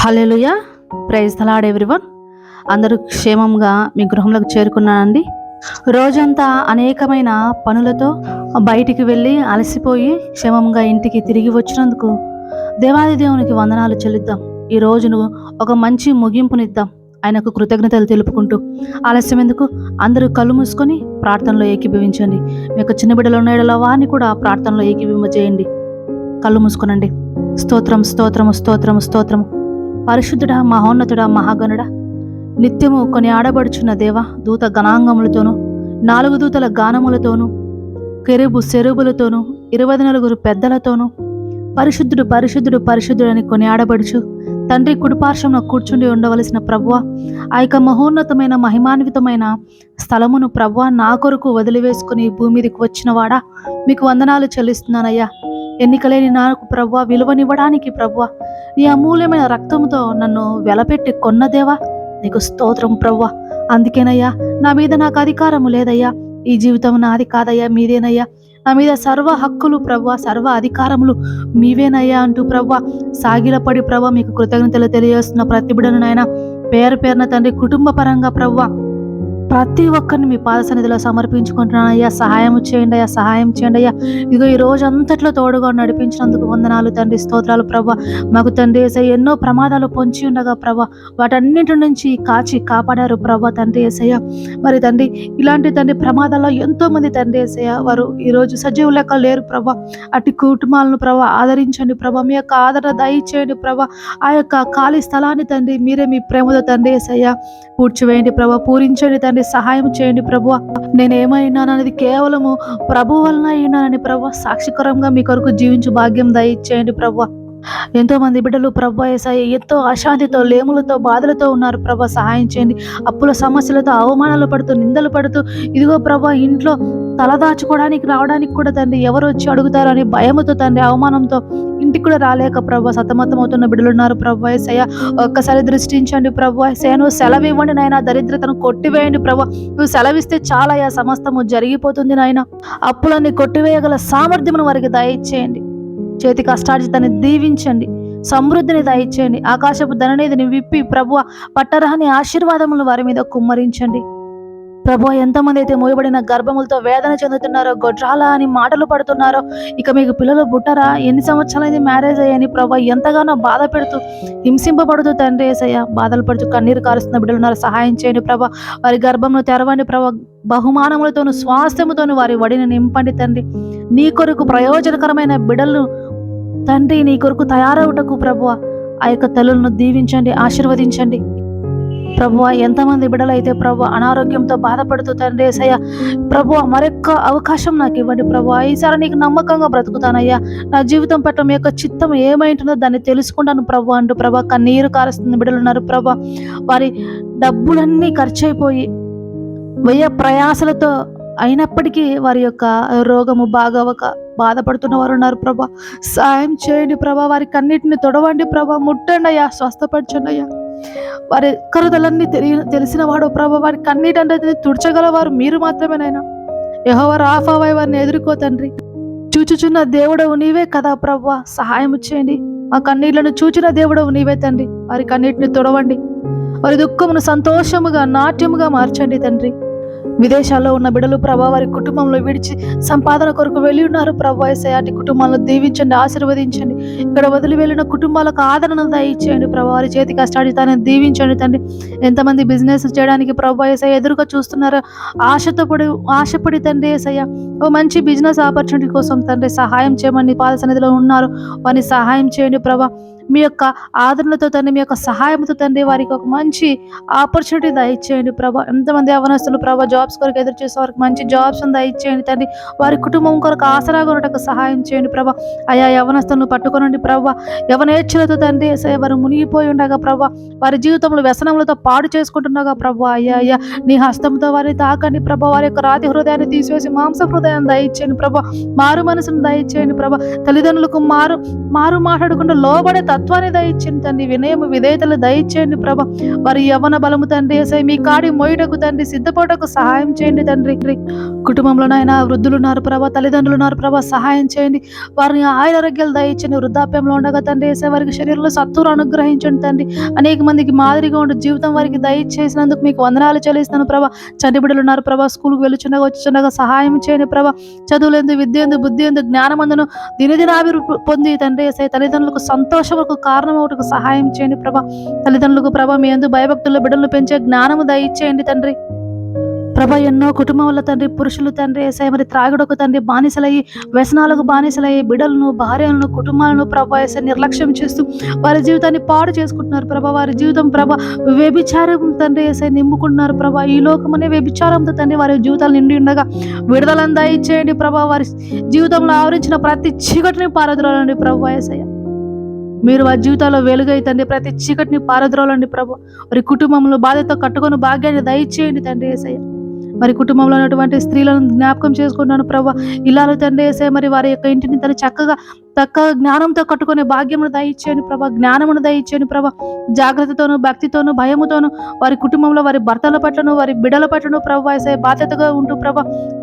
హల్లెలూయా. Praise తలాడ్ everyone. అందరూ క్షేమంగా మీ గృహంలోకి చేరుకున్నానండి. రోజంతా అనేకమైన పనులతో బయటికి వెళ్ళి అలసిపోయి క్షేమంగా ఇంటికి తిరిగి వచ్చినందుకు దేవాది దేవునికి వందనాలు చెల్లిద్దాం. ఈ రోజును ఒక మంచి ముగింపునిద్దాం. ఆయనకు కృతజ్ఞతలు తెలుపుకుంటూ ఆలస్యం ఎందుకు అందరూ కళ్ళు మూసుకొని ప్రార్థనలో ఏకీభవించండి. మీ యొక్క చిన్న బిడ్డలు ఉన్న వారిని కూడా ప్రార్థనలో ఏకీభవింప చేయండి కళ్ళు మూసుకొనండి. స్తోత్రం స్తోత్రము స్తోత్రము స్తోత్రము పరిశుద్ధుడా మహోన్నతుడా మహాగణుడా నిత్యము కొని ఆడబడుచున్న దేవ దూత గణాంగములతోనూ నాలుగు దూతల గానములతోనూ కెరుబు సెరుబులతోనూ ఇరవై నలుగురు పెద్దలతోనూ పరిశుద్ధుడు పరిశుద్ధుడు పరిశుద్ధుడు కొని ఆడబడుచు తండ్రి కుడిపార్శ్వంలో కూర్చుండి ఉండవలసిన ప్రభువ ఆ యొక్క మహోన్నతమైన మహిమాన్వితమైన స్థలమును ప్రభువ నా కొరకు వదిలివేసుకుని భూమిదికి భూమి మీదకి వచ్చినవాడా? మీకు వందనాలు చెల్లిస్తున్నానయ్యా. ఎన్నికలేని నాకు ప్రభువ విలువనివ్వడానికి ప్రభువ. నీ అమూల్యమైన రక్తంతో నన్ను వెలపెట్టి కొన్నదేవా? నీకు స్తోత్రం ప్రవ్వ అందుకేనయ్యా నా మీద నాకు అధికారము లేదయ్యా. ఈ జీవితం నాది కాదయ్యా మీదేనయ్యా. నా మీద సర్వ హక్కులు ప్రవ్వ సర్వ అధికారములు మీవేనయ్యా అంటూ ప్రవ్వ సాగిలపడి ప్రవ్వ మీకు కృతజ్ఞతలు తెలియజేస్తున్న ప్రతి బిడను నాయన. పేరు పేరున తండ్రి కుటుంబ పరంగా ప్రవ్వ ప్రతి ఒక్కరిని మీ పాద సన్నిధిలో సమర్పించుకుంటున్నాను అయ్యా. సహాయం చేయండి అయ్యా సహాయం చేయండి అయ్యా. ఇదిగో ఈ రోజు అంతట్లో తోడుగా నడిపించినందుకు వందనాలు తండ్రి స్తోత్రాలు ప్రభ. మాకు తండ్రి ఏసయ్య ఎన్నో ప్రమాదాలు పొంచి ఉండగా ప్రభ. వాటన్నింటి నుంచి కాచి కాపాడారు ప్రభ తండ్రి ఏసయ్య. మరి తండ్రి ఇలాంటి తండ్రి ప్రమాదాల్లో ఎంతో మంది తండ్రి ఏసయ్య వారు ఈ రోజు సజీవ లెక్క లేరు ప్రభ. అటు కుటుంబాలను ప్రభ ఆదరించండి ప్రభ. మీ యొక్క ఆదరణ దయచేయండి ప్రభ. ఆ యొక్క ఖాళీ స్థలాన్ని తండ్రి మీరే మీ ప్రేమతో తండ్రి ఏసయ్య. పూడ్చివేయండి ప్రభ. పూరించండి తండ్రి సహాయం చేయండి ప్రభు నేను ఏమైనాననేది కేవలము ప్రభు వలన అయినానని ప్రభు సాక్షికరంగా మీ కొరకు జీవించు భాగ్యం దయచేయండి ప్రభు ఎంతో మంది బిడ్డలు ప్రభు ఏసాయి ఎంతో అశాంతితో లేములతో బాధలతో ఉన్నారు ప్రభ సహాయం చేయండి. అప్పుల సమస్యలతో అవమానాలు పడుతూ నిందలు పడుతూ ఇదిగో ప్రభ ఇంట్లో తలదాచుకోవడానికి రావడానికి కూడా తండ్రి ఎవరు వచ్చి అడుగుతారు అని భయముతో తండ్రి అవమానంతో ఇంటికి కూడా రాలేక ప్రభా సతమతం అవుతున్న బిడ్డలు ఉన్నారు ప్రభా ఏసయ్య. ఒక్కసారి దృష్టించండి ప్రభు ఏసయ్య. నువ్వు సెలవు ఇవ్వండి నాయన దరిద్రతను కొట్టివేయండి ప్రభు. నువ్వు సెలవిస్తే చాలా ఆ సమస్తము జరిగిపోతుంది నాయన. అప్పులన్నీ కొట్టివేయగల సామర్థ్యమును వారికి దయచేయండి. చేతి కష్టార్జితాన్ని దీవించండి. సమృద్ధిని దయచేయండి. ఆకాశపు ధననేదిని విప్పి ప్రభు పట్టరహని ఆశీర్వాదములు వారి మీద కుమ్మరించండి. ప్రభు ఎంతమంది అయితే మూయబడిన గర్భములతో వేదన చెందుతున్నారో గొడ్రాల అని మాటలు పడుతున్నారో ఇక మీకు పిల్లలు పుట్టరా? ఎన్ని సంవత్సరాలైంది మ్యారేజ్ అయ్యాయని ప్రభు ఎంతగానో బాధ పెడుతూ హింసింపబడుతూ తండ్రి ఏసయ్య బాధలు పడుతూ కన్నీరు కారుస్తున్న బిడ్డలు ఉన్నారు. సహాయం చేయండి ప్రభా. వారి గర్భంను తెరవండి ప్రభా. బహుమానములతోను స్వాస్థ్యముతోను వారి వడిని నింపండి తండ్రి. నీ కొరకు ప్రయోజనకరమైన బిడ్డలు తండ్రి నీ కొరకు తయారవుటకు ప్రభు ఆ యొక్క తల్లులను దీవించండి ఆశీర్వదించండి. ప్రభు ఎంతమంది బిడలైతే ప్రభు అనారోగ్యంతో బాధపడుతూ తండ్రి ఏసయ్యా ప్రభు మరొక్క అవకాశం నాకు ఇవ్వండి ప్రభు. ఈసారి నీకు నమ్మకంగా బ్రతుకుతానయ్యా. నా జీవితం పట్ల మీ యొక్క చిత్తం ఏమైంటుందో దాన్ని తెలుసుకుంటాను ప్రభు అంటూ ప్రభా కన్నీరు కారుస్తుంది బిడ్డలు ఉన్నారు ప్రభా. వారి డబ్బులన్నీ ఖర్చు అయిపోయి వ్యయ ప్రయాసలతో అయినప్పటికీ వారి యొక్క రోగము బాగవక బాధపడుతున్న వారు ఉన్నారు ప్రభా. సాయం చేయండి ప్రభా వారి కన్నిటిని తొడవండి ప్రభా. ముట్టండి అయ్యా స్వస్థపరచండి అయ్యా. వారి కరుదలన్నీ తెలియ తెలిసిన వాడు ప్రభా వారి కన్నీటంటే తుడ్చగలవారు మీరు మాత్రమేనైనా యహోవ రాఫావై వారిని ఎదుర్కో తండ్రి. చూచుచున్న దేవుడవు నీవే కదా ప్రభా సహాయం చేయండి. మా కన్నీళ్ళను చూచిన దేవుడవు నీవే తండ్రి వారి కన్నీటిని తొడవండి. వారి దుఃఖమును సంతోషముగా నాట్యముగా మార్చండి తండ్రి. విదేశాల్లో ఉన్న బిడలు ప్రభా వారి కుటుంబంలో విడిచి సంపాదన కొరకు వెళ్ళి ఉన్నారు. ప్రభా అటు కుటుంబాలను దీవించండి ఆశీర్వదించండి. ఇక్కడ వదిలి వెళ్ళిన కుటుంబాలకు ఆదరణ దయచేయండి. ప్రభా వారి చేతి కష్టాడితాన్ని దీవించండి తండ్రి. ఎంతమంది బిజినెస్ చేయడానికి ప్రభా ఏసయ్య ఎదురుగా చూస్తున్నారో ఆశతో పడి ఆశపడి తండ్రి ఏసయ్య. ఓ మంచి బిజినెస్ ఆపర్చునిటీ కోసం తండ్రి సహాయం చేయమని పాద సన్నిధిలో ఉన్నారు. వారిని సహాయం చేయండి ప్రభా. మీ యొక్క ఆదరణతో తండ్రి మీ యొక్క సహాయంతో తండ్రి వారికి ఒక మంచి ఆపర్చునిటీ దయచేయండి ప్రభా. ఎంతమంది అవనస్తులు ప్రభా జాబ్స్ కొరకు ఎదురు చేసే వారికి మంచి జాబ్స్ దయచేయండి తండ్రి. వారి కుటుంబం కొరకు ఆసరాగా ఉండటకు సహాయం చేయండి ప్రభా. అయా యవనస్తులను పట్టుకోనండి ప్రభా. యవనేచ్ఛలతో తండ్రి వారు మునిగిపోయి ఉండగా ప్రభా. వారి జీవితంలో వ్యసనములతో పాడు చేసుకుంటుండగా ప్రభా. అయ్యా అయ్యా నీ హస్తంతో వారిని తాకండి ప్రభా. వారి యొక్క రాతి హృదయాన్ని తీసివేసి మాంస హృదయాన్ని దయచేయండి ప్రభా. మారు మనసును దయచేయండి ప్రభా. తల్లిదండ్రులకు మారు మారు మాట్లాడకుండా లోబడే తత్వాన్ని దయచేయండి తండ్రి. వినయము విధేయతలు దయచేయండి ప్రభ. వారి యవన బలము తండ్రి. ఏసై మీ కాడి మోయుటకు తండ్రి సిద్ధపడకు సహాయం చేయండి తండ్రి. కుటుంబంలోనైనా వృద్ధులు ఉన్నారు ప్రభా. తల్లిదండ్రులు ఉన్నారు ప్రభా. సహాయం చేయండి. వారిని ఆయురారోగ్యాలు దయచండి వృద్ధాప్యంలో ఉండగా తండ్రి వేసే వారికి శరీరంలో సత్తువులు అనుగ్రహించండి తండ్రి. అనేక మందికి మాదిరిగా ఉండి జీవితం వారికి దయచేసినందుకు మీకు వందనాలు చెల్లిస్తాను ప్రభా. చంటి బిడ్డలు ఉన్నారు ప్రభా. స్కూల్కి వెళ్ళుచుండగా వచ్చుచుండగా సహాయం చేయండి ప్రభా. చదువులందు విద్య ఎందు బుద్ధి ఎందు జ్ఞానమందును దినదినాభివృద్ధి పొంది తండ్రి వేసే తల్లిదండ్రులకు సంతోషం కారణం కారణమవుటకు సహాయం చేయండి ప్రభా. తల్లిదండ్రులకు ప్రభా మీ అందు భయభక్తులు బిడ్డలు పెంచే జ్ఞానము దయచేయండి తండ్రి. ప్రభ ఎన్నో కుటుంబాల తండ్రి పురుషులు తండ్రి ఏసై మరి త్రాగుడకు తండ్రి బానిసలయ్యి వ్యసనాలకు బానిసలయ్యి బిడలను భార్యలను కుటుంబాలను ప్రభ ఏసై నిర్లక్ష్యం చేస్తూ వారి జీవితాన్ని పాడు చేసుకుంటున్నారు ప్రభ. వారి జీవితం ప్రభ వ్యభిచారం తండ్రి ఏసై నింపుకుంటున్నారు ప్రభ. ఈ లోకం అనే వ్యభిచారంతో తండ్రి వారి జీవితాలు నిండి ఉండగా విడుదలందా ఇచ్చేయండి ప్రభ. వారి జీవితంలో ఆవరించిన ప్రతి చీకటిని పారద్రోలండి ప్రభు ఏసయ్య. మీరు వారి జీవితాల్లో వెలుగై తండ్రి ప్రతి చీకటిని పారద్రోలండి ప్రభు. వారి కుటుంబంలో బాధ్యత కట్టుకొని భాగ్యాన్ని దయచేయండి తండ్రి ఏసయ్య. మరి కుటుంబంలో ఉన్నటువంటి స్త్రీలను జ్ఞాపకం చేసుకున్నాను ప్రభా. ఇల్లాలు తండ్రి వేసే మరి వారి యొక్క ఇంటిని తను చక్కగా తక్కువ జ్ఞానంతో కట్టుకునే భాగ్యమును దయచేయని ప్రభా. జ్ఞానమును దయచేయని ప్రభా. జాగ్రత్తతోను భక్తితోను భయముతోను వారి కుటుంబంలో వారి భర్తల పట్లను వారి బిడ్డల పట్లను ప్రభా వేసే బాధ్యతగా ఉంటూ ప్రభా.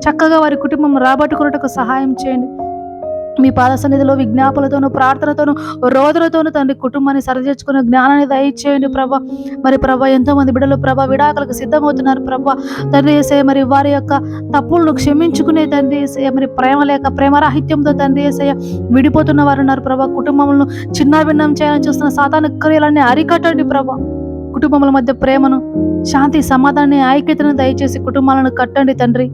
చక్కగా వారి కుటుంబం రాబట్టుకున్నట్టుకు సహాయం చేయండి. మీ పాద సన్నిధిలో విజ్ఞాపనతోను ప్రార్థనతోనూ రోదనతోను తండ్రి కుటుంబాన్ని సరిచేర్చుకునే జ్ఞానాన్ని దయచేయండి ప్రభా. మరి ప్రభా ఎంతో మంది బిడ్డలు ప్రభా విడాకులకు సిద్ధమవుతున్నారు ప్రభా. తండ్రి వేసే మరి వారి యొక్క తప్పులను క్షమించుకునే తండ్రి వేసే మరి ప్రేమ లేక ప్రేమరాహిత్యంతో తండ్రి వేసే విడిపోతున్న వారు ఉన్నారు ప్రభా. కుటుంబములను చిన్న భిన్నం చేయాలని చూస్తున్న సాధారణ క్రియలన్నీ అరికట్టండి ప్రభా. కుటుంబముల మధ్య ప్రేమను శాంతి సమాధానాన్ని ఐక్యతను దయచేసి కుటుంబాలను కట్టండి తండ్రి.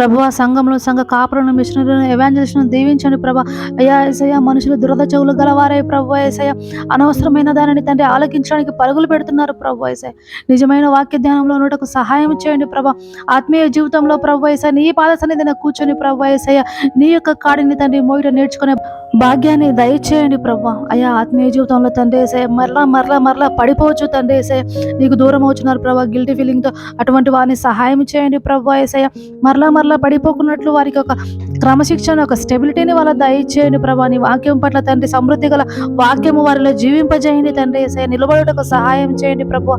ప్రభా సంఘంలో సంఘ కాపులను మిషనరీలను ఎవాంజలిస్ట్ను దీవించండి ప్రభా. అయ్యా ఏసయ్య మనుషులు దురద చెవులు గలవారే ప్రభు ఏసయ్య. అనవసరమైన దానిని తండ్రి ఆలకించడానికి పరుగులు పెడుతున్నారు ప్రభు ఏసయ్య. నిజమైన వాక్య ధ్యానంలో ఉన్నటకు సహాయం చేయండి ప్రభా. ఆత్మీయ జీవితంలో ప్రభు ఏసయ్య నీ పాద సన్నిధిన కూర్చొని ప్రభు ఏసయ్య. నీ యొక్క కాడిని తండ్రి మోయిట నేర్చుకునే భాగ్యాన్ని దయచేయండి ప్రభా. అయ్యా ఆత్మీయ జీవితంలో తండ్రి ఏసయ్య మరలా మరలా మరలా పడిపోవచ్చు తండ్రి ఏసయ్య. నీకు దూరం అవుతున్నారు ప్రభా గిల్టీ ఫీలింగ్తో అటువంటి వారిని సహాయం చేయండి ప్రభు ఏసయ్య. మరలా మరలా పడిపోకున్నట్లు వారికి ఒక క్రమశిక్షణ ఒక స్టెబిలిటీని వాళ్ళ దయచేయండి ప్రభా. నీ వాక్యం పట్ల తండ్రి సమృద్ధి గల వాక్యము వారిలో జీవింపజేయండి తండ్రి. ఏసయ నిలబడుటకు సహాయం చేయండి ప్రభు.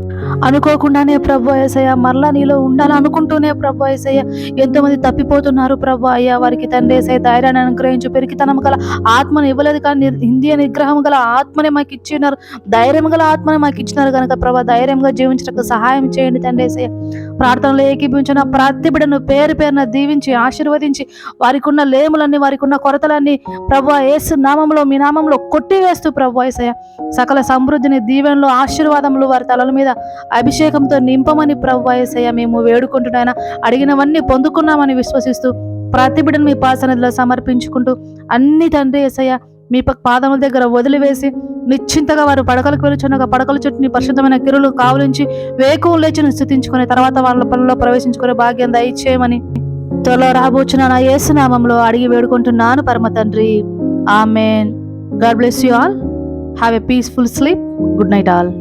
అనుకోకుండానే ప్రభు ఏసయ్య మరలా నీలో ఉండాలనుకుంటూనే ప్రభు ఏసయ్య ఎంతోమంది తప్పిపోతున్నారు ప్రభు. అయ్యా వారికి తండ్రి ఏసయ్య ధైర్యాన్ని అనుగ్రహించు. పెరిగితనం గల ఆత్మను ఇవ్వలేదు కానీ హిందీ నిగ్రహం గల ఆత్మనే మాకు ఇచ్చినారు. ధైర్యం గల ఆత్మని మాకు ఇచ్చినారు కనుక ప్రభా. ధైర్యంగా జీవించడానికి సహాయం చేయండి తండ్రి ఏసయ్య. ప్రార్థనలో ఏకీభించిన ప్రతి బిడ్డను పేరు పేరున దీవించి ఆశీర్వదించి వారికి ఉన్న లేములన్నీ వారికి ఉన్న కొరతలన్నీ ప్రభు ఏసు నామంలో మీ నామంలో కొట్టివేస్తూ ప్రభు ఏసయ్య సకల సమృద్ధిని దీవెనలు ఆశీర్వాదములు వారి తలల మీద అభిషేకంతో నింపమని ప్రభు ఏసయ్య మేము వేడుకుంటున్నాయన అడిగినవన్నీ పొందుకున్నామని విశ్వసిస్తూ ప్రతి బిడ్డను మీ పాసనదిలో సమర్పించుకుంటూ అన్ని తండ్రి ఏసయ్య మీ పాదముల దగ్గర వదిలివేసి నిశ్చింతగా వారు పడకలకు వెలుచున్నగా పడకల చుట్టూ నీ పరిశుద్ధమైన కిరులు కావలించి వేకువ లేచి స్థుతించుకుని తర్వాత వాళ్ళ పనుల్లో ప్రవేశించుకునే భాగ్యం దయచేయమని త్వరలో రాబోచున్న నా యేసునామంలో అడిగి వేడుకుంటున్నాను పరమ తండ్రి. Amen. God bless you all. Have a peaceful sleep. Good night all.